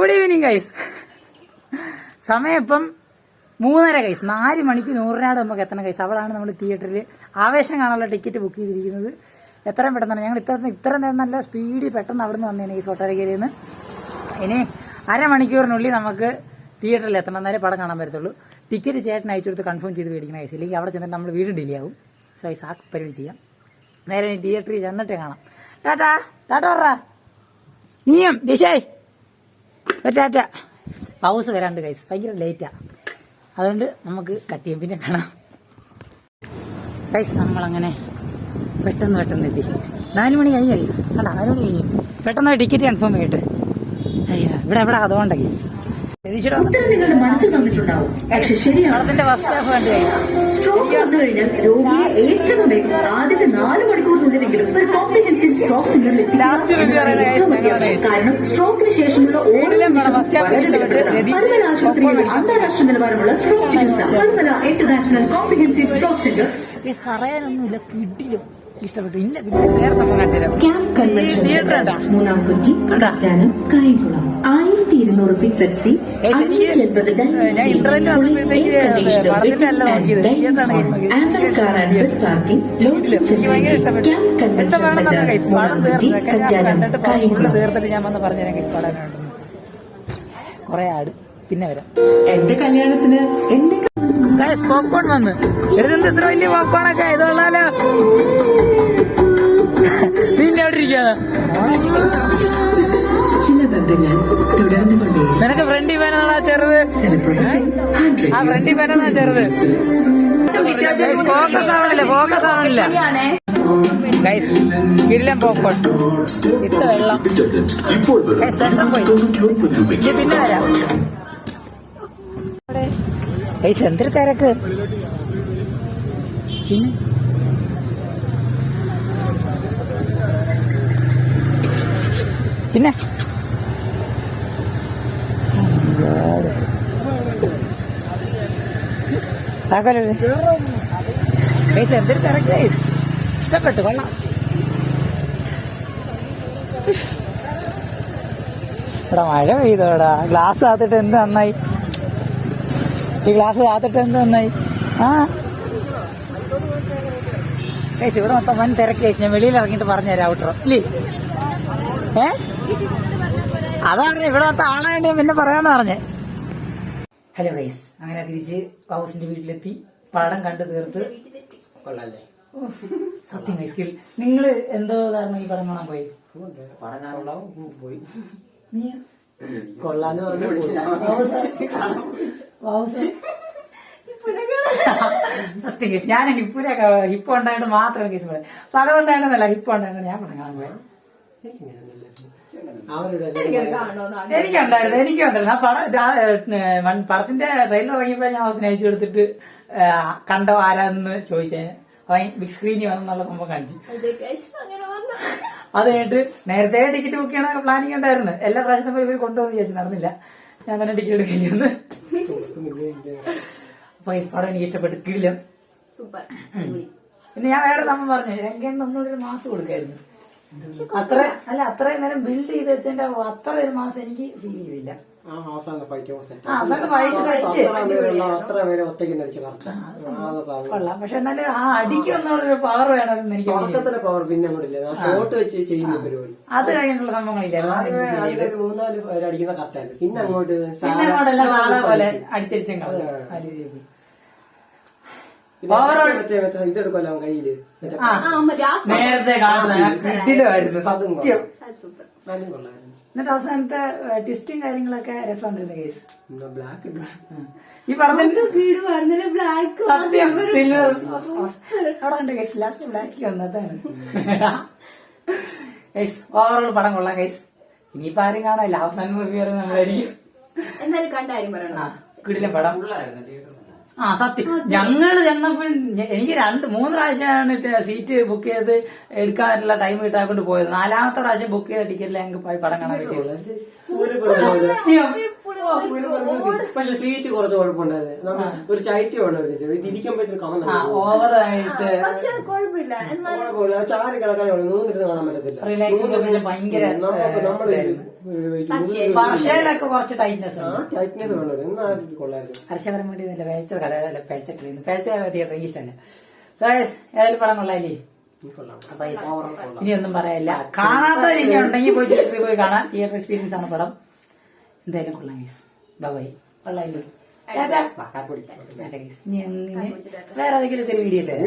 Good evening guys സമയം ഇപ്പം മൂന്നര കൈസ് നാല് മണിക്ക് നൂറിനാട് നമുക്ക് എത്തണം കൈസ് അവിടാണ് നമ്മൾ തിയേറ്ററിൽ ആവേശം കാണാനുള്ള ടിക്കറ്റ് ബുക്ക് ചെയ്തിരിക്കുന്നത്. എത്രയും പെട്ടെന്നാണ്. ഞങ്ങൾ ഇത്ര ഇത്ര നേരം നല്ല സ്പീഡിൽ പെട്ടെന്ന് അവിടെ നിന്ന് വന്നേനെ ഈ സോട്ടാരക്കരയിൽ നിന്ന് ഇനി അരമണിക്കൂറിനുള്ളിൽ നമുക്ക് തിയേറ്ററിൽ എത്തണം. എന്നാലേ പടം കാണാൻ പറ്റത്തുള്ളൂ. ടിക്കറ്റ് ചേട്ടൻ അയച്ചു കൊടുത്ത് കൺഫേം ചെയ്ത് മേടിക്കണം കൈസ് ഇല്ലെങ്കിൽ അവിടെ ചെന്നിട്ട് നമ്മൾ വീട് ഡിലേ ആവും. സോ ഐസ് ആ പരിപാടി ചെയ്യാം. നേരെ തിയേറ്ററിൽ ചെന്നിട്ടേ കാണാം. ടാറ്റാ ടാറ്റ നീയും ഡിഷായ് ഒരു ടാറ്റ പൗസ് വരാണ്ട് കൈസ് ഭയങ്കര ലേറ്റാ അതുകൊണ്ട് നമുക്ക് കട്ട് ചെയ്യാം. പിന്നെ കാണാം. കൈസ് നമ്മളങ്ങനെ പെട്ടെന്ന് പെട്ടെന്ന് എത്തി നാല് മണി കഴിഞ്ഞു കൈസ് കണ്ട? നാല് മണി കഴിഞ്ഞു. പെട്ടെന്ന് ടിക്കറ്റ് കൺഫേം ചെയ്തിട്ട്. അയ്യോ ഇവിടെ എവിടെ അതുകൊണ്ട് കൈസ് ഉത്തരം നിങ്ങളുടെ മനസ്സിൽ വന്നിട്ടുണ്ടാവും. പക്ഷെ ശരിയാണ്. സ്ട്രോക്ക് വന്നു കഴിഞ്ഞാൽ രോഗിയെ ഏറ്റവും വേഗം ആദ്യത്തെ നാല് മണിക്കൂറിനുള്ളിലെങ്കിലും ഒരു കോംപ്രിഹെൻസീവ് സ്ട്രോക്ക് സെന്ററിൽ Last video ഏറ്റവും അത്യാവശ്യം കാരണം സ്ട്രോക്കിന് ശേഷമുള്ള ഓരോ കൂടുതലും വേണം. നിമിഷവും First വളരെ വിലപ്പെട്ടതാണ്. പരുമല ആശുപത്രിയിൽ അന്താരാഷ്ട്ര നിലവാരമുള്ള സ്ട്രോക്ക് ചികിത്സ. Parumala international comprehensive stroke centre പറയാനൊന്നുമില്ല ഇഷ്ടപ്പെട്ടു. ഇല്ല പിന്നെ വേറെ സംഭവം കാണിച്ചുതരാം. Camp convention? മൂന്നാം കുറ്റി? കൈകുളം കായംകുളം. ആയിരത്തി ഇരുന്നൂറ് ഫിക്സഡ് സീറ്റ്സ് അഞ്ഞൂറ്റി നോക്കിയത്. Ample car and bus parking lodging facility. Camp convention centre guys? പടം മൂന്നാം കുറ്റി തീർന്നു. ഞാൻ കറ്റാനം കായംകുളം. കുറെ ആട് പിന്നെ വരാം എന്റെ കല്യാണത്തിന് എന്റെ പോപ്കോൺ വന്ന് എഴുതുന്നത് ഇത്ര വലിയ പോപ്കോൺ ഒക്കെ ഇതുള്ളാലോ പിന്നെ അവിടെ ഇരിക്കാണ് തുടർന്നു കൊണ്ടേ നിനക്ക് ഫ്രണ്ടി പേനാണോ ചെറുത്? ആ ഫ്രണ്ടി പേനാണോ ചെറുത്? ഫോക്കസ് ആവണില്ല ഫോക്കസ് ആവണില്ല. ഗൈസ് കിടിലം ഇത്ത വെള്ളം. പിന്നെ വരാം. ഗൈസ് എന്തൊരു തിരക്ക്? പിന്നെ? ചിന്ന എന്തൊരു തിരക്ക് ഇഷ്ടപ്പെട്ടു കൊള്ളാം. ഇവിടെ മഴ പെയ്തോടാ. ഗ്ലാസ് കാത്തിട്ട് എന്ത് നന്നായി? ഈ ഗ്ലാസ് കാത്തിട്ട് എന്ത് നന്നായി? ആ? കേസ് ഇവിടെ മൊത്തം വൻ തിരക്ക് കേസ് ഞാൻ വെളിയിൽ ഇറങ്ങിയിട്ട് പറഞ്ഞുതരാം ഔട്ടറോ ഇല്ലേ? ഏ? അതാ പറഞ്ഞ ഇവിടെ മൊത്തം ആളാണ്ട് പിന്നെ പറയാന്ന് പറഞ്ഞേ. Hello guys. അങ്ങനെ തിരിച്ച് ഹൗസിന്റെ വീട്ടിലെത്തി. പടം കണ്ടു തീർത്ത്. കൊള്ളാല്ലേ? സത്യം ഗൈസ് നിങ്ങൾ നിങ്ങൾ എന്തോ കാരണം ഈ പടം കാണാൻ പോയി? പടം കാണാൻ പോയി. നീ? കൊള്ളാന്ന് പറഞ്ഞു സത്യം കേസ് ഞാൻ ഹിപ്പിനൊക്കെ ഹിപ്പ് ഉണ്ടായിട്ട് മാത്രമേ കേസ് പറയാം പടം ഉണ്ടായിട്ടല്ല ഹിപ്പ് ഉണ്ടായിട്ട് ഞാൻ പടം കാണാൻ പോയത് എനിക്കുണ്ടായിരുന്നു എനിക്കുണ്ടായിരുന്നു. ആ പടം വൺ- പടത്തിന്റെ ട്രെയിലർ ഇറങ്ങിയപ്പോ ഞാൻ സ്നേഹിച്ചു കൊടുത്തിട്ട് കണ്ടോ ആരാന്ന് ചോദിച്ചേ. ബിഗ് സ്ക്രീനിൽ വന്നുള്ള സംഭവം കാണിച്ചു. അത് കഴിഞ്ഞിട്ട് നേരത്തെ ടിക്കറ്റ് ബുക്ക് ചെയ്യണ പ്ലാനിങ് ഉണ്ടായിരുന്നു. എല്ലാ പ്രാവശ്യത്തും ഇവർ കൊണ്ടുവന്ന് വിചാരിച്ചു നടന്നില്ല. ഞാൻ തന്നെ ടിക്കറ്റ് എടുക്കില്ലെന്ന് അപ്പൊ ഈ പടം എനിക്ക് ഇഷ്ടപ്പെട്ട് കിടിലം സൂപ്പർ പിന്നെ ഞാൻ വേറെ നമ്മൾ പറഞ്ഞു. രംഗേണ്ണ ഒന്നുകൂടി ഒരു മാസം കൊടുക്കായിരുന്നു. അത്ര അല്ല അത്ര നേരം ബിൽഡ് ചെയ്ത് വെച്ചതിന്റെ അത്ര ഒരു മാസം എനിക്ക് ഫീൽ ചെയ്തില്ല. ഫൈറ്റ് അത്ര പേര് ഒറ്റയ്ക്ക് കൊള്ളാം. പക്ഷെ എന്നാലും ആ അടിക്ക് വന്നുള്ളൊരു പവർ വേണമെന്ന് എനിക്ക്. പവർ പിന്നെ അങ്ങോട്ടില്ല ഷോട്ട് വെച്ച് ചെയ്യുന്ന പരിപാടി. അത് കഴിഞ്ഞിട്ടുള്ള സംഭവങ്ങളില്ല. മൂന്നാൽ പേര് അടിക്കുന്ന കറക്റ്റായിരുന്നു പിന്നെ അങ്ങോട്ട് പിന്നെ അങ്ങോട്ടല്ല സാധാ പോലെ അടിച്ചടിച്ചും ഇതെടുക്കല്ലോ കയ്യിൽ. നേരത്തെ സത്യം. എന്നിട്ട് അവസാനത്തെ ട്വിസ്റ്റും കാര്യങ്ങളൊക്കെ രസമുണ്ടായിരുന്നു കേസ് ബ്ലാക്ക് ഈ വീടുവായിരുന്നല്ലേ ബ്ലാക്ക് സത്യം. അവിടെ കണ്ട കേസ് ലാസ്റ്റ് ബ്ലാക്ക് വന്നതാണ് കേസ് ഓവറോൾ പടം കൊള്ളാം കേസ് ഇനിയിപ്പോ ആരും കാണാനില്ല. അവസാനം റിവ്യൂ നമ്മളായിരിക്കും. എന്തായാലും കണ്ട കാര്യം പറയണം. കിടിലം പടം. ആ സത്യം. ഞങ്ങൾ ചെന്നപ്പോൾ എനിക്ക് രണ്ട് മൂന്ന് പ്രാവശ്യമാണ് സീറ്റ് ബുക്ക് ചെയ്ത് എടുക്കാനുള്ള ടൈം കിട്ടാക്കൊണ്ട് പോയത്. നാലാമത്തെ പ്രാവശ്യം ബുക്ക് ചെയ്ത ടിക്കറ്റിൽ ഞങ്ങൾക്ക് പോയി പടം കാണാൻ പറ്റിയത്. സത്യം. പക്ഷെ സീറ്റ് കുറച്ച് കുഴപ്പമുണ്ടായിരുന്നു. ഒരു ചൈറ്റ് വേണം ഇത് ഇരിക്കുമ്പോഴത്തേക്ക് കമന്ന് ആ ഓവറായിട്ട്. പക്ഷെ അത് കുഴപ്പമില്ല. എന്നാലും കുഴപ്പമില്ല. ചാരി കിടക്കാൻ നൂന്നിരുന്ന് കാണാൻ പറ്റത്തില്ല. റിലാക്സ് ഭയങ്കര, നമുക്ക് നമ്മൾ കുറച്ച് ടൈറ്റ്നെസ് ഉണ്ട്. ടൈറ്റ്നെസ് വേണമല്ലോ എന്നാ ഇത് കൊള്ളായിരുന്നു. ഹർഷപരം വേണ്ടി നല്ല പേച്ച കല അല്ല പേച്ചിട്ടിരുന്നു പേച്ച തിയേറ്റർ ഇഷ്ടമല്ല. സോ ഏതായാലും പടം കൊള്ളാല്ലേ? ഇത് കൊള്ളാം അപ്പൊ ഈ ഇനി ഒന്നും പറയാനില്ല. കാണാത്തവർ ഇനി ഉണ്ടെങ്കിൽ പോയി തിയേറ്ററിൽ പോയി കാണാം. തിയേറ്റർ എക്സ്പീരിയൻസ് ആണ് പടം. എന്തായാലും കൊള്ളാം ഗൈസ് ബൈ കൊള്ളാമല്ലോ. ഇനി വേറെ ഏതെങ്കിലും ഒരു വീഡിയോ തരാം.